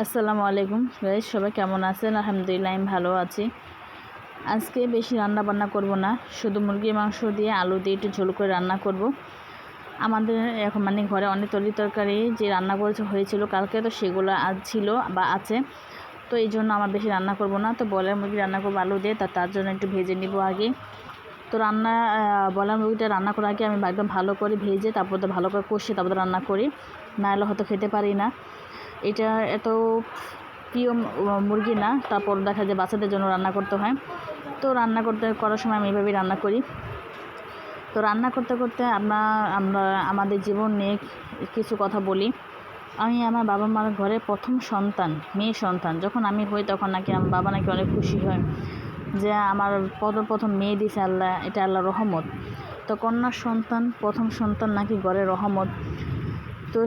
আসসালামু আলাইকুম গাইজ সবাই কেমন আছেন? আলহামদুলিল্লাহ, আমি ভালো আছি। আজকে বেশি রান্না বান্না করব না, শুধু মুরগির মাংস দিয়ে আলু দিয়ে একটু ঝোল করে রান্না করব। আমাদের এখন মানে ঘরে অনেক তরি তরকারি যে রান্না করেছে, হয়েছিল, কালকে তো সেগুলো আজ ছিল বা আছে। তো এই জন্য আমার বেশি রান্না করব না, তো বয়লার মুরগি রান্না করব আলু দিয়ে তার জন্য একটু ভেজে নিব আগে। তো রান্না বয়লার মুরগিটা রান্না করার আগে আমি একদম ভালো করে ভেজে, তারপর তো ভালো করে কষে তারপর রান্না করি। নাহলে হয়তো খেতে পারি না। এটা এত প্রিয় মুরগি না। তারপর দেখা যায় বাচ্চাদের জন্য রান্না করতে হয়। তো রান্না করতে, করার সময় আমি এভাবেই রান্না করি। তো রান্না করতে করতে আমরা আমরা, আমাদের জীবন নিয়ে কিছু কথা বলি। আমি আমার বাবা মার ঘরে প্রথম সন্তান, মেয়ে সন্তান। যখন আমি হই তখন নাকি আমার বাবা নাকি অনেক খুশি হয়। যে আমার প্রথম প্রথম মেয়ে দিছে আল্লাহ, এটা আল্লাহ রহমত। তো কন্যার সন্তান, প্রথম সন্তান নাকি ঘরে রহমত। তো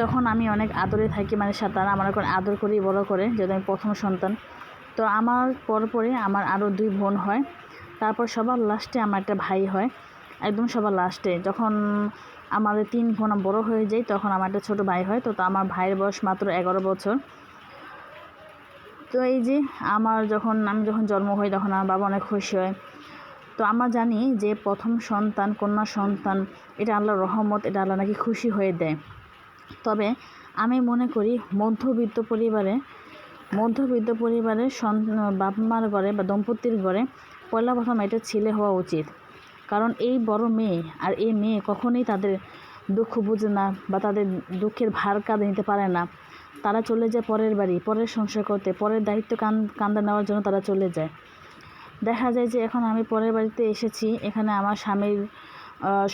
তখন আমি অনেক আদরে থাকি মানে তারা আমার এখন আদর করেই বড় করে, যেহেতু আমি প্রথম সন্তান। তো আমার পরপরে আমার আরও দুই বোন হয়। তারপর সবার লাস্টে আমার একটা ভাই হয়, একদম সবার লাস্টে। যখন আমাদের তিন বোন বড় হয়ে যায়, তখন আমার একটা ছোটো ভাই হয়। তো আমার ভাইয়ের বয়স মাত্র এগারো বছর। তো এই যে আমার যখন, আমি যখন জন্ম হই, তখন আমার বাবা অনেক খুশি হয়। তো আমরা জানি যে প্রথম সন্তান, কন্যা সন্তান, এটা আল্লাহর রহমত, এটা আল্লাহ নাকি খুশি হয়ে দেয়। তবে আমি মনে করি মধ্যবিত্ত পরিবারে, মধ্যবিত্ত পরিবারের বাপ মার ঘরে বা দম্পতির ঘরে পয়লা প্রথম এটা ছেলে হওয়া উচিত। কারণ এই বড় মেয়ে আর এই মেয়ে কখনোই তাদের দুঃখ বুঝে না বা তাদের দুঃখের ভার কাঁদে নিতে পারে না। তারা চলে যায় পরের বাড়ি, পরের সংসার করতে, পরের দায়িত্ব কান কান্দা নেওয়ার জন্য তারা চলে যায়। দেখা যায় যে এখন আমি পরের বাড়িতে এসেছি, এখানে আমার স্বামীর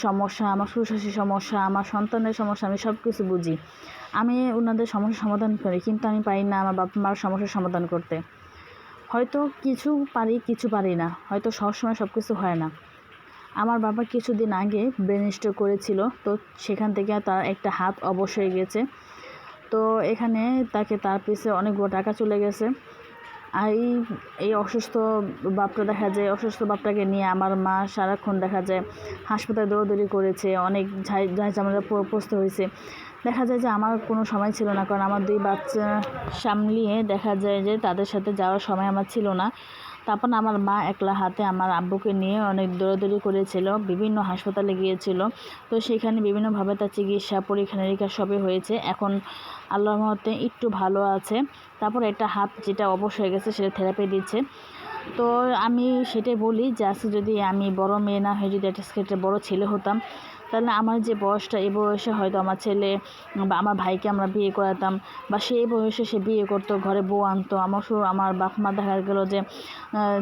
সমস্যা, আমার শ্বশুরশাশুড়ির সমস্যা, আমার সন্তানের সমস্যা, আমি সব কিছু বুঝি। আমি ওনাদের সমস্যার সমাধান করি, কিন্তু আমি পারি না আমার বাপ মার সমস্যার সমাধান করতে। হয়তো কিছু পারি কিছু পারি না, হয়তো সবসময় সব কিছু হয় না। আমার বাবা কিছুদিন আগে ব্রেন করেছিল, তো সেখান থেকে তার একটা হাত অবশ্যই গেছে। তো এখানে তাকে তার পিছে অনেক অনেকগুলো টাকা চলে গেছে। এই এই অসুস্থ বাপটা দেখা যায়, অসুস্থ বাপটাকে নিয়ে আমার মা সারাক্ষণ দেখা যায় হাসপাতালে দৌড়দৌড়ি করেছে, অনেক ঝাই ঝামেলা প্রস্ত হয়েছে। দেখা যায় যে আমার কোনো সময় ছিল না, কারণ আমার দুই বাচ্চা সামলিয়ে দেখা যায় যে তাদের সাথে যাওয়ার সময় আমার ছিল না। তারপর আমার মা একলা হাতে আমার আব্বুকে নিয়ে অনেক দৌড়াদৌড়ি করেছিল, বিভিন্ন হাসপাতালে গিয়েছিল। তো সেখানে বিভিন্নভাবে তার চিকিৎসা পরীক্ষা নিরীক্ষা সবই হয়েছে। এখন আল্লাহর মতে একটু ভালো আছে। তারপর একটা হাত যেটা অবশ হয়ে গেছে সেটা থেরাপি দিচ্ছে। তো আমি সেটাই বলি যে আজকে যদি আমি বড় মেয়ে না হয়ে যদি একটা বড় ছেলে হতাম তাহলে আমার যে বয়সটা এই বয়সে হয়তো আমার ছেলে বা আমার ভাইকে আমরা বিয়ে করাতাম বা সেই বয়সে সে বিয়ে করতো, ঘরে বউ আনতো, আমার শুরু আমার বাপ মা দেখা গেলো যে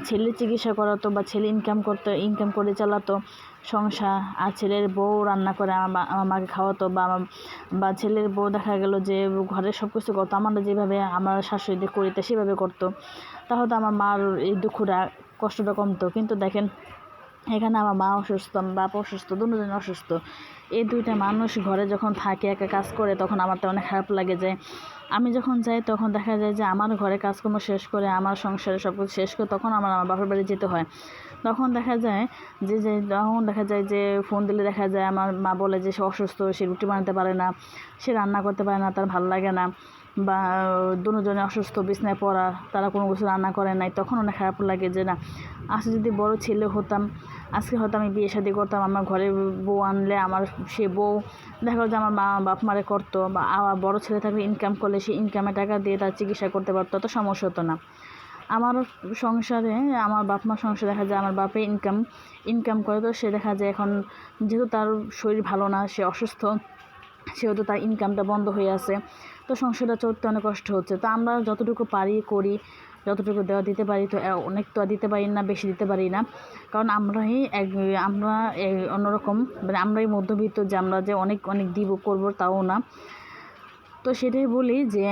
ছেলে চিকিৎসা করাতো বা ছেলে ইনকাম করতো ইনকাম করে চালাতো, সংসার, আর ছেলের বউ রান্না করে আমার মাকে খাওয়াতো বা বা ছেলের বউ দেখা গেল যে ঘরের সব কিছু করতো আমরা যেভাবে আমার শাশুড়িদের করিতে সেভাবে করতো। তাহলে আমার মার এই দুঃখটা, কষ্টটা কমতো। কিন্তু দেখেন এখানে আমার মা অসুস্থ, আমার বাপ অসুস্থ, দুজন অসুস্থ। এই দুইটা মানুষ ঘরে যখন থাকে, একা কাজ করে, তখন আমার তো অনেক খারাপ লাগে যে আমি যখন যাই, তখন দেখা যায় যে আমার ঘরে কাজকর্ম শেষ করে, আমার সংসারে সব কিছু শেষ করে, তখন আমার আমার বাপের বাড়ি যেতে হয়। তখন দেখা যায় যে যে তখন দেখা যায় যে ফোন দিলে দেখা যায় আমার মা বলে যে সে অসুস্থ, সে রুটি বানাতে পারে না, সে রান্না করতে পারে না, তার ভালো লাগে না, বা দুজনে অসুস্থ, বিছনায় পড়া, তারা কোনো কিছু রান্না করে নাই তখন অনেক খারাপ লাগে যে না আজকে যদি বড় ছেলে হতাম আজকে হয়তো আমি বিয়ে শাদি করতাম, আমার ঘরে বউ আনলে আমার সে বউ, দেখা যে আমার মা বাপ মারে করতো বা বড়ো ছেলে থাকলে ইনকাম করলে সে ইনকামে টাকা দিয়ে তার চিকিৎসা করতে পারতো, অত সমস্যা হতো না। আমার সংসারে, আমার বাপ মা সংসারে দেখা যায় আমার বাপে ইনকাম ইনকাম করে তো সে দেখা যায় এখন যেহেতু তার শরীর ভালো না, সে অসুস্থ, সেহেতু তার ইনকামটা বন্ধ হয়ে আছে, তো সংসারটা চলতে অনেক কষ্ট হচ্ছে। তো আমরা যতটুকু পারি করি যতটুকু দেওয়া দিতে পারি, তো অনেক তো দিতে পারি না, বেশি দিতে পারি না। কারণ আমরাই এক, আমরা অন্যরকম মানে আমরাই মধ্যবিত্ত যে আমরা যে অনেক অনেক দিব, করব তাও না। তো সেটাই বলি যে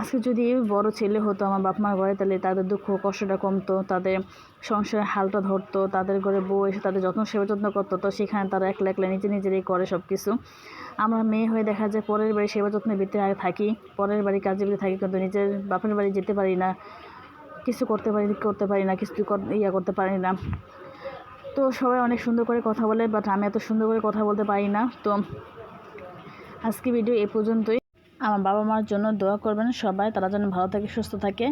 আজকে যদি বড় ছেলে হতো আমার বাপ মার ঘরে, তাহলে তাদের দুঃখ, কষ্টটা কমতো, তাদের সংসারের হালটা ধরতো, তাদের ঘরে বউ এসে তাদের যত্ন, সেবা যত্ন করতো, তো সেখানে তারা একলা একলা নিজে নিজেরই করে সব কিছু আমরা মেয়ে হয়ে দেখা যায় পরের বাড়ি সেবা যত্নের ভিতরে থাকি, পরের বাড়ি কাজে ভিতরে থাকি, কিন্তু নিজের বাপের বাড়ি যেতে পারি না। কিছু করতে পারি করতে পারি না, কিছু ইয়া করতে পারি না। তো সবাই অনেক সুন্দর করে কথা বলে বাট আমি এত সুন্দর করে কথা বলতে পারি না। তো আজকে ভিডিও এ পর্যন্তই। আমার বাবা মার জন্য দোয়া করবেন সবাই, তারা যেন ভালো থাকে, সুস্থ থাকে।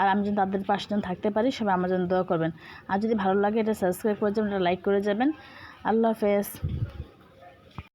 আর আমি যেন তাদের পাশে যেন থাকতে পারি, সবাই আমার জন্য দোয়া করবেন। আর যদি ভালো লাগে এটা সাবস্ক্রাইব করে যাবেন, এটা লাইক করে যাবেন। আল্লাহ হাফেজ।